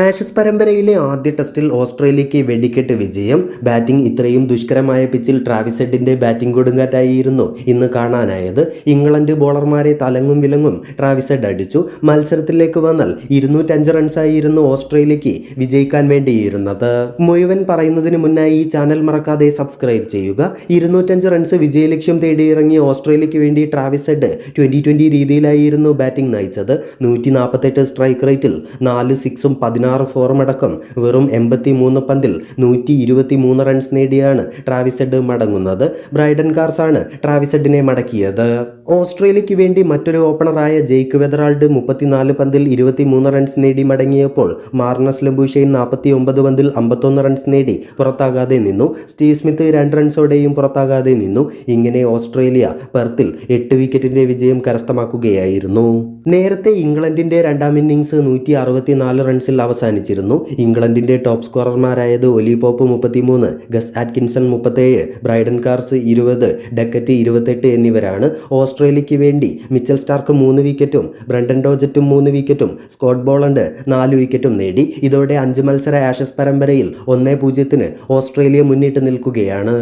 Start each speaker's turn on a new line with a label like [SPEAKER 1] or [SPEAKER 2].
[SPEAKER 1] Ashes പരമ്പരയിലെ ആദ്യ ടെസ്റ്റിൽ ഓസ്ട്രേലിയയ്ക്ക് വെടിക്കെട്ട് വിജയം. ബാറ്റിംഗ് ഇത്രയും ദുഷ്കരമായ പിച്ചിൽ ട്രാവിസ് ഹെഡിന്റെ ബാറ്റിംഗ് കൊടുങ്കാറ്റായിരുന്നു ഇന്ന് കാണാനായത്. ഇംഗ്ലണ്ട് ബോളർമാരെ തലങ്ങും വിലങ്ങും ട്രാവിസ് ഹെഡ് അടിച്ചു. മത്സരത്തിലേക്ക് വന്നാൽ ഇരുന്നൂറ്റഞ്ച് റൺസായിരുന്നു ഓസ്ട്രേലിയയ്ക്ക് വിജയിക്കാൻ വേണ്ടിയിരുന്നത്. മുഴുവൻ പറയുന്നതിന് മുന്നായി ഈ ചാനൽ മറക്കാതെ സബ്സ്ക്രൈബ് ചെയ്യുക. ഇരുന്നൂറ്റഞ്ച് റൺസ് വിജയലക്ഷ്യം തേടിയിറങ്ങിയ ഓസ്ട്രേലിയയ്ക്ക് വേണ്ടി ട്രാവിസ് ഹെഡ് ട്വന്റി രീതിയിലായിരുന്നു ബാറ്റിംഗ് നയിച്ചത്. നൂറ്റി നാൽപ്പത്തെട്ട് സ്ട്രൈക്ക് റേറ്റിൽ നാല് സിക്സും പതിനാറ് ഫോറും ഫോറമടക്കം വെറും എൺപത്തി മൂന്ന് പന്തിൽ നൂറ്റി ഇരുപത്തി മൂന്ന് റൺസ് നേടിയാണ് ട്രാവിസെഡ് മടങ്ങുന്നത്. ബ്രൈഡൻ കാർസാണ് ട്രാവിസെഡിനെ മടക്കിയത്. ഓസ്ട്രേലിയയ്ക്ക് വേണ്ടി മറ്റൊരു ഓപ്പണറായ ജെയ്ക്ക് വെതറാൾഡ് മുപ്പത്തിനാല് പന്തിൽ ഇരുപത്തി മൂന്ന് റൺസ് നേടി മടങ്ങിയപ്പോൾ മാർണസ് ലംബൂഷയും നാൽപ്പത്തി ഒമ്പത് പന്തിൽ അമ്പത്തൊന്ന് റൺസ് നേടി പുറത്താകാതെ നിന്നു. സ്റ്റീവ് സ്മിത്ത് രണ്ട് റൺസോടെയും പുറത്താകാതെ നിന്നു. ഇങ്ങനെ ഓസ്ട്രേലിയ പെർത്തിൽ എട്ട് വിക്കറ്റിന്റെ വിജയം കരസ്ഥമാക്കുകയായിരുന്നു. നേരത്തെ ഇംഗ്ലണ്ടിന്റെ രണ്ടാം ഇന്നിംഗ്സ് നൂറ്റി അറുപത്തിനാല് റൺസിൽ അവസാനിച്ചിരുന്നു. ഇംഗ്ലണ്ടിന്റെ ടോപ്പ് സ്കോറർമാരായത് ഒലി പോപ്പ് മുപ്പത്തിമൂന്ന് ഗസ് ആറ്റ്കിൻസൺ മുപ്പത്തേഴ് ബ്രൈഡൻ കാർസ് ഇരുപത് ഡക്കറ്റ് ഇരുപത്തെട്ട് എന്നിവരാണ് ഓസ്ട്രേലിയയ്ക്ക് വേണ്ടി മിച്ചൽ സ്റ്റാർക്ക് മൂന്ന് വിക്കറ്റും ബ്രണ്ടൻ ഡോജറ്റും മൂന്ന് വിക്കറ്റും സ്കോട്ട് ബോളണ്ട് നാല് വിക്കറ്റും നേടി. ഇതോടെ അഞ്ച് മത്സര ആഷസ് പരമ്പരയിൽ ഒന്നേ പൂജ്യത്തിന് ഓസ്ട്രേലിയ മുന്നിട്ട് നിൽക്കുകയാണ്.